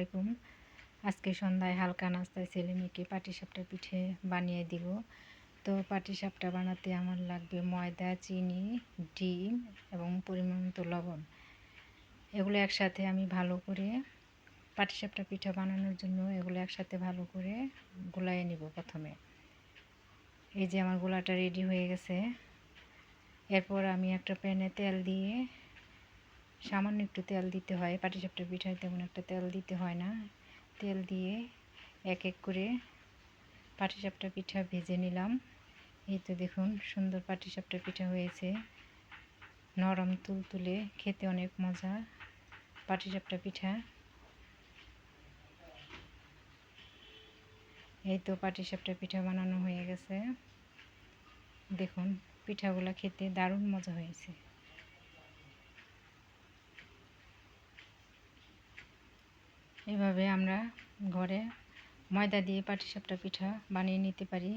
আলাইকুম। আজকে সন্ধ্যায় হালকা নাস্তায় ছেলে মেয়েকে পাটিসাপটা পিঠে বানিয়ে দিব। তো পাটিসাপটা বানাতে আমার লাগবে ময়দা, চিনি, ডিম এবং পরিমাণ মতো লবণ। এগুলো একসাথে আমি ভালো করে পাটিসাপটা পিঠা বানানোর জন্য এগুলো একসাথে ভালো করে গোলায় নিব প্রথমে। এই যে আমার গোলাটা রেডি হয়ে গেছে। এরপর আমি একটা প্যানে তেল দিয়ে সামান্য একটু তেল দিতে হয়, পাটিসাপটা পিঠায় তেমন একটা তেল দিতে হয় না। তেল দিয়ে এক এক করে পাটিসাপটা পিঠা ভেজে নিলাম। এই তো দেখুন সুন্দর পাটিসাপটা পিঠা হয়েছে। নরম তুলতুলে, খেতে অনেক মজা পাটিসাপটা পিঠা। এই তো পাটিসাপটা পিঠা বানানো হয়ে গেছে। দেখুন পিঠাগুলো খেতে দারুণ মজা হয়েছে। এভাবে আমরা ঘরে ময়দা দিয়ে পাটিসাপটা পিঠা বানিয়ে নিতে পারি।